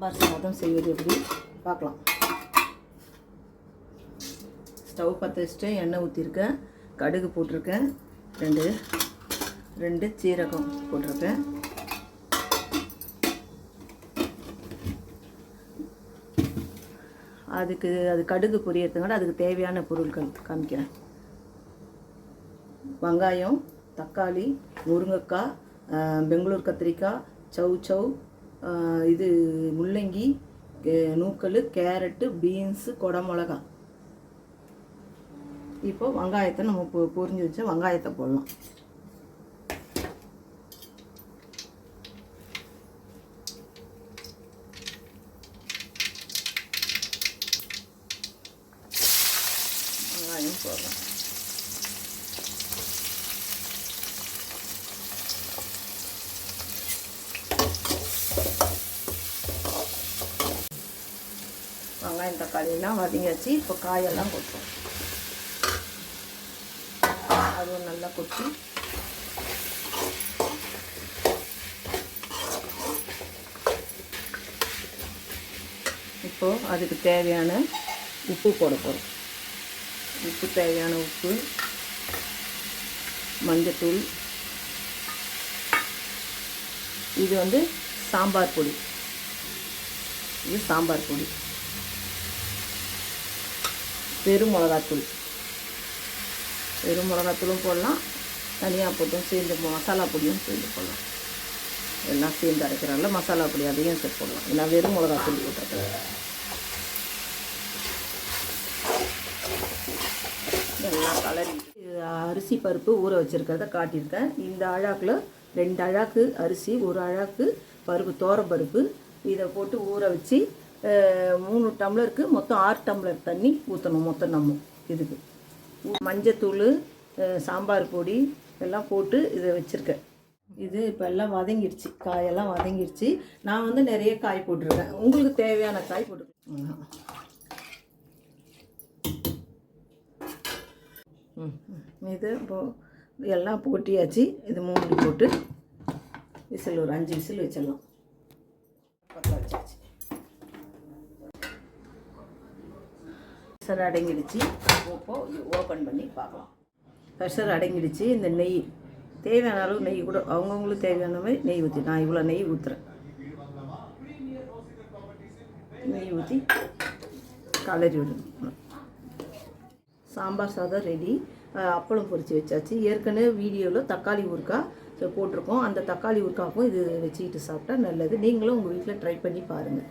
சாதம் செய்வது எப்படி? பார்க்கலாம். ஸ்டவ் பற்ற வச்சுட்டு எண்ணெய் ஊற்றிருக்கேன் கடுகு போட்டிருக்கேன். ரெண்டு ரெண்டு சீரகம் போட்டிருக்கேன். அதுக்கு அது கடுகு பொரியறதுனால அதுக்கு தேவையான பொருட்கள் காமிக்கிறேன். வெங்காயம் தக்காளி முருங்கைக்காய் பெங்களூர் கத்திரிக்காய் சௌ சௌ இது முள்ளங்கி கே- நூக்கல் கேரட்டு பீன்ஸு கொடமிளகா. இப்போ வெங்காயத்தை நம்ம பொ பொரிஞ்சு வச்ச வெங்காயத்தை போடலாம். வெங்காயம் போடுறோம் வெங்காயம் தக்காளியெல்லாம் வதங்கியாச்சு இப்போ காயெல்லாம் கொட்டுறோம். அதுவும் நல்லா கொட்டி. இப்போது அதுக்கு தேவையான உப்பு போட போகிறோம் உப்பு தேவையான உப்பு மஞ்சத்தூள். இது வந்து சாம்பார் பொடி. இது சாம்பார் பொடி. வெறும் மிளகாத்தூள் வெறும் மிளகாத்தூளும் போடலாம். தனியாக போட்டும் சேர்ந்து மசாலா பொடியும் சேர்ந்து போடலாம். எல்லாம் சேர்ந்து அரைக்கிறாங்கள மசாலா பொடி அதையும் சேர்த்து போடலாம். நான் வெறும் மிளகாத்தூள் போட்டிருக்கேன். எல்லாம் கலரி. அரிசி பருப்பு ஊற வச்சுருக்கிறத காட்டியிருக்கேன். இந்த அழாக்கில் ரெண்டு அழாக்கு அரிசி ஒரு அழாக்கு பருப்பு தோரப்பருப்பு இதை போட்டு ஊற வச்சு மூணு டம்ளருக்கு மொத்தம் ஆறு டம்ளர் தண்ணி ஊற்றணும் மொத்தம் நம்ம. இதுக்கு. மஞ்சத்தூள் சாம்பார் பொடி எல்லாம் போட்டு இதை வச்சுருக்கேன். இது இப்போ எல்லாம் வதங்கிடுச்சு காயெல்லாம் வதங்கிடுச்சு நான் வந்து நிறைய காய் போட்டிருக்கேன். உங்களுக்கு தேவையான காய் போட்டுருக்கேன் இது இப்போ எல்லாம் போட்டியாச்சு. இது மூணு போட்டு விசில் ஒரு அஞ்சு விசில் வச்சிடலாம் பற்ற வச்சாச்சு ப்ரெஷர் அடங்கிடுச்சு. இப்போ ஓப்பன் பண்ணி பார்க்கலாம். ப்ரெஷர் அடங்கிடுச்சு. இந்த நெய் தேவையான அளவு நெய் கூட அவங்கவுங்களுக்கு தேவையான மாதிரி நெய் ஊற்றி நான் இவ்வளோ நெய் ஊற்றுறேன் நெய் ஊற்றி கலரி விடணும் சாம்பார் சாதம் ரெடி அப்பளம் பொரித்து வச்சாச்சு. ஏற்கனவே வீடியோவில் தக்காளி ஊறுக்காய் போட்டிருக்கோம். அந்த தக்காளி ஊறுக்காய்க்கும் இது வச்சுக்கிட்டு சாப்பிட்டா நல்லது. நீங்களும் உங்கள் வீட்டில் ட்ரை பண்ணி பாருங்கள்